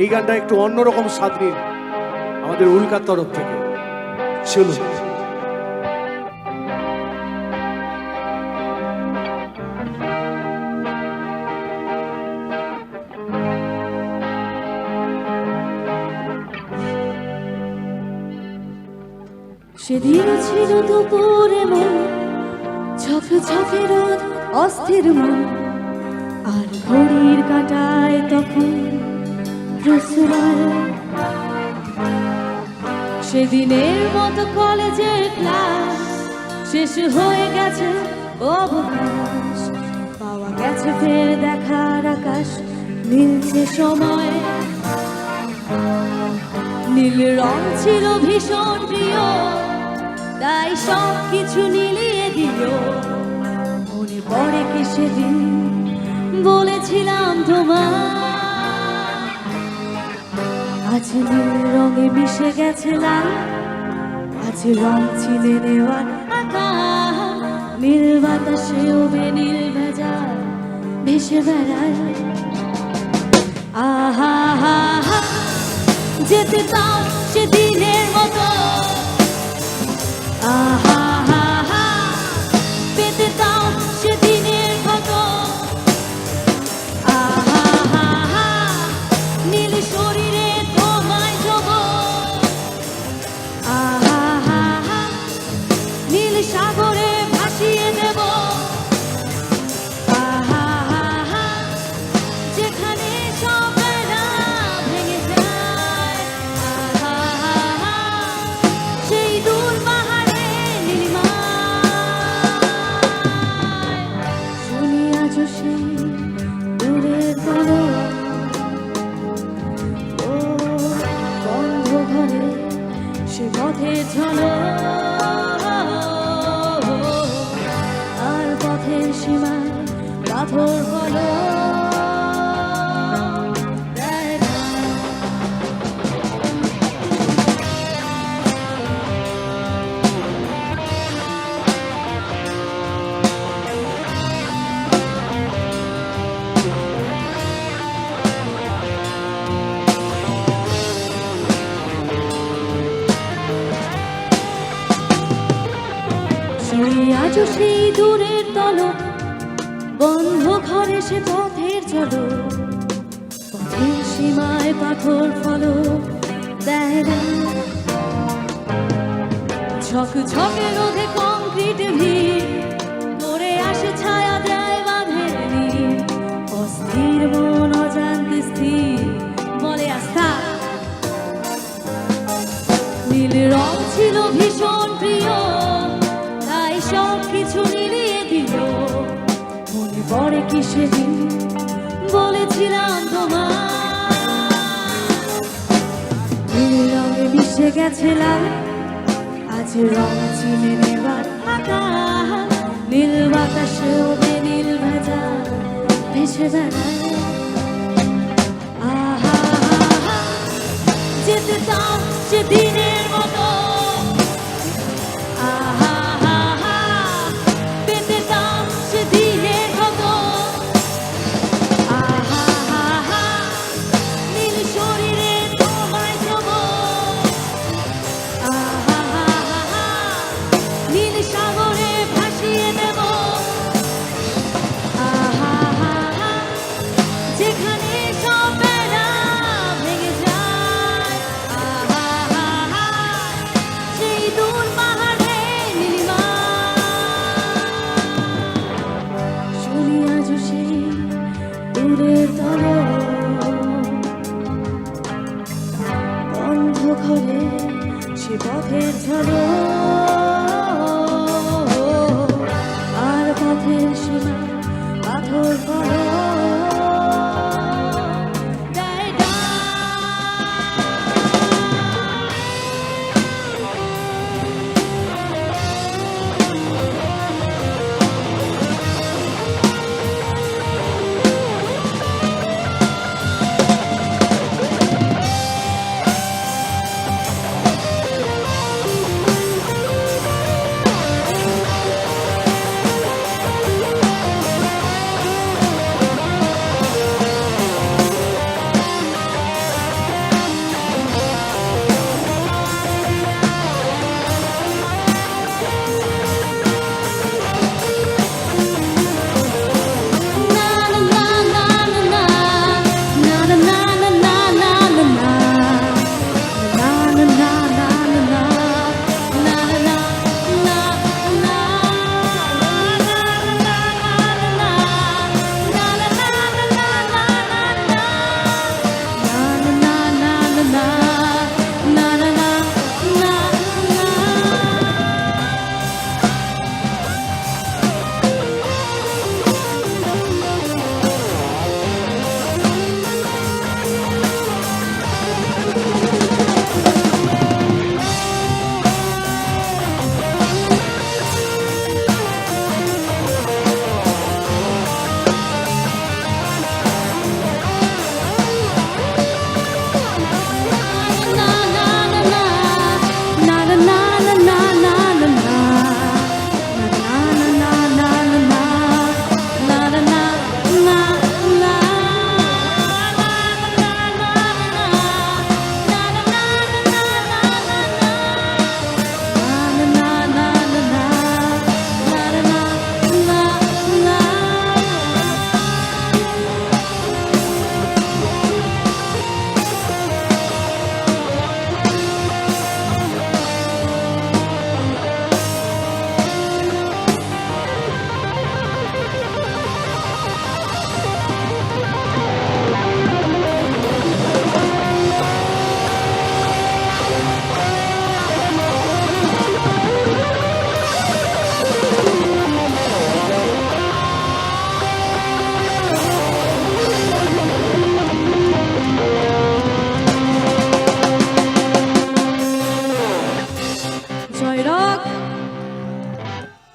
এই গানটা একটু অন্যরকম স্বাদ নিন আমাদের উল্কার তরফ থেকে। চলুন। সেদিন ছিল দুপুরে মন ঝকে ঝকে রোদ, অস্থির মন। আর ঘড়ির কাটায় তখন সেদিনের মতো কলেজের ক্লাস শেষ হয়ে গেছে অবকাশ। পাওয়া গেছে ফের দেখার আকাশ, মিলছে সময়। নীল রং ছিল ভীষণ প্রিয়, তাই সব কিছু নীলিয়ে দিল মনে পড়ে কি সেদিন বলেছিলাম তোমার আজ নীল রঙে মিশে গেছে লাল। আজ রং চিনে নেওয়ার নীল বাতাসে ওবে নীল ভেজা ভেসে বেড়ায়। আহা হা হা যেতে দাও। সে পথে ঝলক আর পথের সীমায় পাথর হলো। সেই আজও সেই দূরের তল। বন্ধ ঘরে সে পথের চলো। পথের সীমায় পাথর ফলো। দেয় না। ঝক ঝকে রোধে কংক্রিট ভিড়। করে আসে ছায়া দেয় বাঁধের নীড়। অস্থির মন অজান্তে স্থির। বলে আস্থা। নীল রং ছিল ভীষণ প্রিয়। সেদিন বলেছিলাম তোমার রঙে মিশে গেছে লাল, আজ রং চিনে নেবার নীল বাতাসেও নীল ভেজা, ভেসে বেড়ায়। আহা যেতে দাও সেদিনের যেখানে ভেঙে যায়। সেই দূর পাহাড়ে নীলিমা শুনি আজ সেই দূরের তল বন্ধ সে পথের ঝড় আর পথের সীমা পাথর